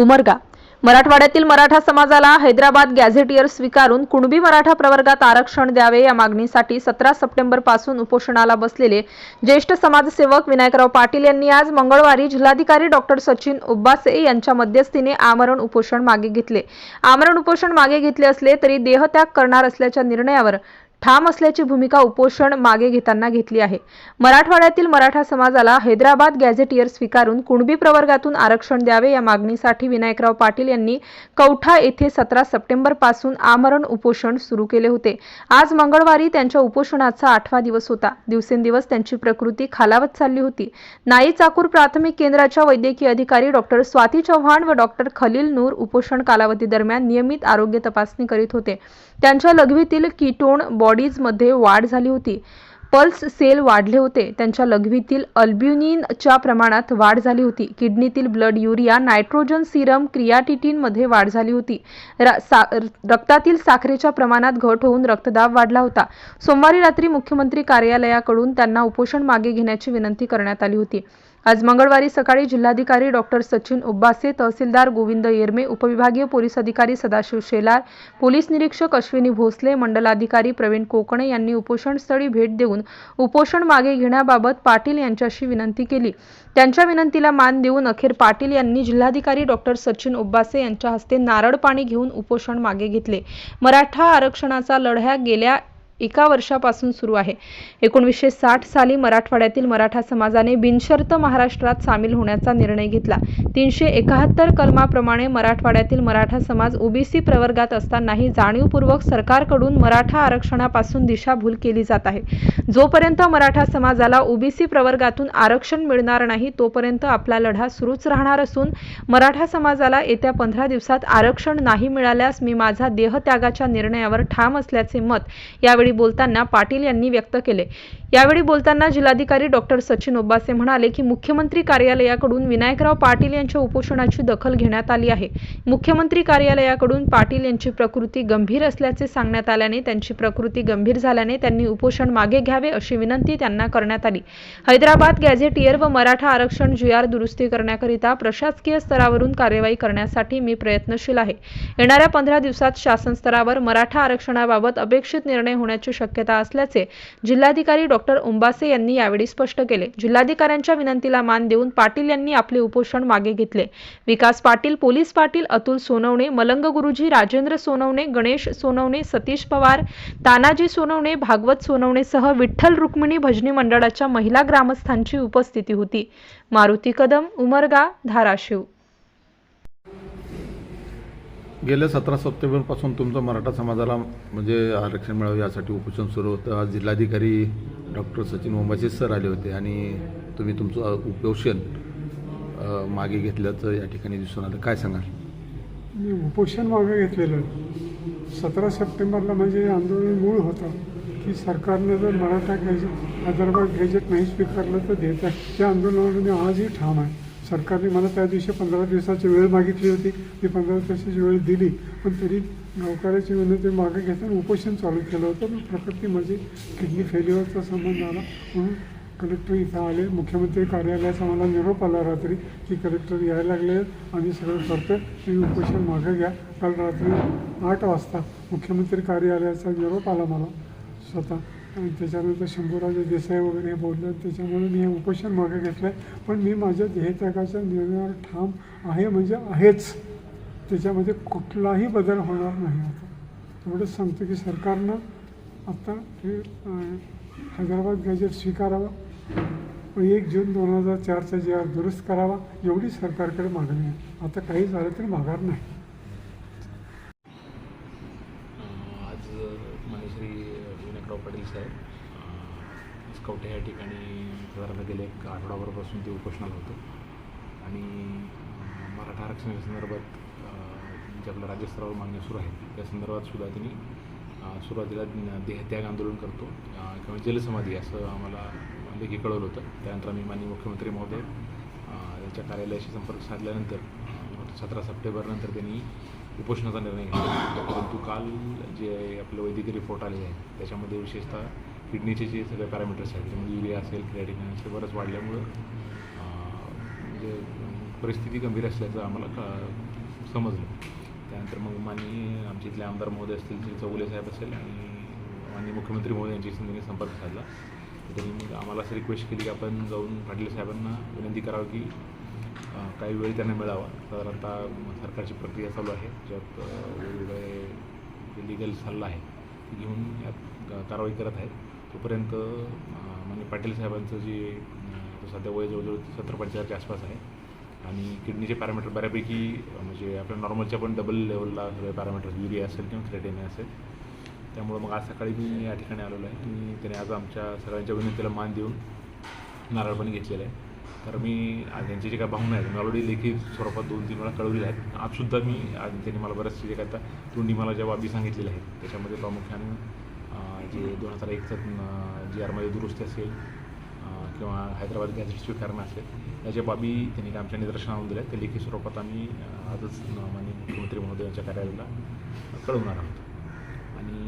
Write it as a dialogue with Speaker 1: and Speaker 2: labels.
Speaker 1: उमरगा. मराठवाड्यातील मराठा समाजाला हैदराबाद गॅझेटियर स्वीकारून कुणबी मराठा प्रवर्गात आरक्षण द्यावे या मागणीसाठी सतरा सप्टेंबरपासून उपोषणाला बसलेले ज्येष्ठ समाजसेवक विनायकराव पाटील यांनी आज मंगळवारी जिल्हाधिकारी डॉक्टर सचिन उब्बासे यांच्या मध्यस्थीने आमरण उपोषण मागे घेतले. आमरण उपोषण मागे घेतले असले तरी देहत्याग करणार असल्याच्या निर्णयावर ठाम असल्याची भूमिका उपोषण मागे घेताना घेतली आहे. मराठवाड्यातील मराठा समाजाला हैदराबाद गॅझेटियर स्वीकारून कुणबी प्रवर्गातून आरक्षण द्यावे या मागणीसाठी विनायकराव पाटील यांनी कौठा येथे सतरा सप्टेंबरपासून आमरण उपोषण सुरू केले होते. आज मंगळवारी त्यांच्या उपोषणाचा आठवा दिवस होता. दिवसेंदिवस त्यांची प्रकृती खालावत चालली होती. नाई चाकूर प्राथमिक केंद्राच्या वैद्यकीय अधिकारी डॉक्टर स्वाती चव्हाण व डॉक्टर खलील नूर उपोषण कालावधी दरम्यान नियमित आरोग्य तपासणी करीत होते. त्यांच्या लघवीतील कीटोन बॉडीजमध्ये वाढ झाली होती. पल्स सेल वाढले होते. त्यांच्या लघवीतील अल्ब्युनिनच्या प्रमाणात वाढ झाली होती. किडनीतील ब्लड युरिया नायट्रोजन सिरम क्रियाटिटीनमध्ये वाढ झाली होती. रा- सा- रक्तातील साखरेच्या प्रमाणात घट होऊन रक्तदाब वाढला होता. सोमवारी रात्री मुख्यमंत्री कार्यालयाकडून त्यांना उपोषण मागे घेण्याची विनंती करण्यात आली होती. आज मंगळवारी सकाळी जिल्हाधिकारी डॉक्टर सचिन उब्बासे तहसीलदार गोविंद येरमे उपविभागीय पोलीस अधिकारी सदाशिव शेलार पोलीस निरीक्षक अश्विनी भोसले मंडलाधिकारी प्रवीण कोकणे यांनी उपोषणस्थळी भेट देऊन उपोषण मागे घेण्याबाबत पाटील यांच्याशी विनंती केली. त्यांच्या विनंतीला मान देऊन अखेर पाटील यांनी जिल्हाधिकारी डॉक्टर सचिन उब्बासे यांच्या हस्ते नारळ पाणी घेऊन उपोषण मागे घेतले. मराठा आरक्षणाचा लढ्या गेल्या एका वर्षापासून सुरू आहे. एकोणीसशे साठ साली मराठवाड्यातील मराठा समाजाने बिनशर्त महाराष्ट्रात सामील होण्याचा निर्णय घेतला. तीनशे एकाहत्तर कलमाप्रमाणे मराठवाड्यातील मराठा समाज ओबीसी प्रवर्गात असतानाही जाणीवपूर्वक सरकारकडून मराठा आरक्षणापासून दिशाभूल केली जात आहे. जोपर्यंत मराठा समाजाला ओबीसी प्रवर्गातून आरक्षण मिळणार नाही तोपर्यंत आपला लढा सुरूच राहणार असून मराठा समाजाला येत्या पंधरा दिवसात आरक्षण नाही मिळाल्यास मी माझा देहत्यागाच्या निर्णयावर ठाम असल्याचे मत यावेळी बोलताना पाटील यांनी व्यक्त केले. यावेळी बोलताना जिल्हाधिकारी डॉक्टर सचिन ओब्बासे म्हणाले की मुख्यमंत्री कार्यालयाकडून विनायकराव पाटील यांच्या उपोषणाची दखल घेण्यात आली आहे. मुख्यमंत्री कार्यालयाकडून पाटील यांची प्रकृती गंभीर असल्याचे सांगण्यात आल्याने त्यांची प्रकृती गंभीर झाल्याने त्यांनी उपोषण मागे घ्यावे अशी विनंती त्यांना करण्यात आली. हैदराबाद गॅझेटियर व मराठा आरक्षण जी आर दुरुस्ती करण्याकरिता प्रशासकीय स्तरावरून कार्यवाही करण्यासाठी मी प्रयत्नशील आहे. येणाऱ्या पंधरा दिवसात शासन स्तरावर मराठा आरक्षणाबाबत अपेक्षित निर्णय होण्याची शक्यता असल्याचे जिल्हाधिकारी डॉ. डॉक्टर उंबासे यांनी यावेळी स्पष्ट केले. जिल्हाधिकाऱ्यांच्या विनंतीला मान देऊन पाटील यांनी आपले उपोषण मागे घेतले. विकास पाटील पोलीस पाटील अतुल सोनवणे मलंग गुरुजी राजेंद्र सोनवणे गणेश सोनवणे सतीश पवार तानाजी सोनवणे भागवत सोनवणेसह विठ्ठल रुक्मिणी भजनी मंडळाच्या महिला ग्रामस्थांची उपस्थिती होती. मारुती कदम उमरगा धाराशिव.
Speaker 2: गेल्या सतरा सप्टेंबरपासून तुमचं मराठा समाजाला म्हणजे आरक्षण मिळावं यासाठी उपोषण सुरू होतं. आज जिल्हाधिकारी डॉक्टर सचिन ओंबाचे सर आले होते आणि तुम्ही तुमचं उपोषण मागे घेतल्याचं या ठिकाणी दिसून आलं. काय सांगाल?
Speaker 3: मी उपोषण मागे घेतलेलं सतरा सप्टेंबरला म्हणजे आंदोलन मूळ होतं की सरकारनं जर मराठा गॅजेट हैदराबाद गॅजेट नाही स्वीकारलं तर देत आहे. त्या आंदोलनावर मी आजही ठाम आहे. सरकारने मला त्या दिवशी पंधरा दिवसाची वेळ मागितली होती. ती पंधरा दिवसाची वेळ दिली. पण तरी गावकऱ्याची विनंती मागे घेताना उपोषण चालू केलं होतं. पण प्रकृती माझी किडनी फेल्युअरचा संबंध आला. म्हणून कलेक्टर इथं आले. मुख्यमंत्री कार्यालयाचा मला निरोप आला रात्री की कलेक्टर यायला लागले. आम्ही सगळं करतो तुम्ही उपोषण मागे घ्या. काल रात्री आठ वाजता मुख्यमंत्री कार्यालयाचा निरोप आला मला. स्वतः आणि त्याच्यानंतर शंभूराजे देसाई वगैरे बोललं. त्याच्यामुळे मी हे उपोषण मागे घेतलं आहे पण मी माझ्या देहत्यागाच्या निर्णयावर ठाम आहे म्हणजे आहेच. त्याच्यामध्ये कुठलाही बदल होणार नाही आता. एवढंच सांगतो की सरकारनं आता हे हैदराबाद गॅजेट स्वीकारावं. एक जून दोन हजार चारचा जे दुरुस्त करावा एवढी सरकारकडे मागणी आहे. आता काही झालं तरी माघार नाही
Speaker 4: आज मान्यश्री विनायकराव पाटील साहेब या ठिकाणी साधारणतः गेले एक आठवडाभरापासून ते उपोषणाला होतं. आणि मराठा आरक्षणाच्या संदर्भात ज्या आपल्या राज्यस्तरावर मागण्या सुरू आहेत त्या संदर्भात सुद्धा त्यांनी सुरुवातीला देहत्याग आंदोलन करतो. किंवा जलसमाधी असं आम्हाला लेखी कळवलं होतं. त्यानंतर आम्ही माननीय मुख्यमंत्री महोदय यांच्या कार्यालयाशी संपर्क साधल्यानंतर सतरा सप्टेंबरनंतर त्यांनी उपोषणाचा निर्णय घेतला. परंतु काल जे आपलं वैद्यकीय रिपोर्ट आले आहेत त्याच्यामध्ये विशेषतः किडनीचे जे सगळे पॅरामीटर्स आहेत त्याच्यामध्ये युरिया असेल क्रिएटिन असेल बरंच वाढल्यामुळं म्हणजे परिस्थिती गंभीर असल्याचं आम्हाला का समजलं. त्यानंतर मग माननीय आमच्या इथले आमदार महोदय असतील श्री चौगुले साहेब असेल आणि माननीय मुख्यमंत्री महोदय यांच्याशी त्यांनी संपर्क साधला. त्यांनी मग आम्हाला असं रिक्वेस्ट केली की आपण जाऊन पाटील साहेबांना विनंती करावी की काही वेळ त्यांना मिळावा. साधारणतः सरकारची प्रक्रिया चालू आहे. ज्यात वेगवेगळे जे लिगल सल्ला आहे ते घेऊन यात कारवाई करत आहेत. तोपर्यंत म्हणजे पाटील साहेबांचं जे सध्या वय जवळजवळ सत्तर पंच्याहत्तरच्या आसपास आहे. आणि किडनीचे पॅरामीटर बऱ्यापैकी म्हणजे आपल्या नॉर्मलच्या पण डबल लेवलला सगळे पॅरामीटर्स युरिया असेल किंवा क्रेटेन असेल. त्यामुळं मग आज सकाळी मी या ठिकाणी आलेलो आहे. आणि त्याने आज आमच्या सगळ्यांच्या विनंतीला मान देऊन नारळ पण घेतलेला आहे. तर मी आज त्यांची जे काही भावना आहेत मी ऑलरेडी लेखी स्वरूपात दोन तीन वेळा कळवलेल्या आहेत. आजसुद्धा मी आज त्यांनी मला बऱ्याचशे जे काय आता तोंडी मला ज्या बाबी सांगितलेल्या आहेत त्याच्यामध्ये प्रामुख्याने जे दोन हजार एकचं जी आरमध्ये दुरुस्ती असेल किंवा हैदराबाद गॅझेट स्वीकारणं असेल याच्या बाबी त्यांनी आमच्या निदर्शनावर आणून दिल्या त्या लेखी स्वरूपात आम्ही आजच माननीय मुख्यमंत्री महोदयांच्या कार्यालयाला कळवणार आहोत. आणि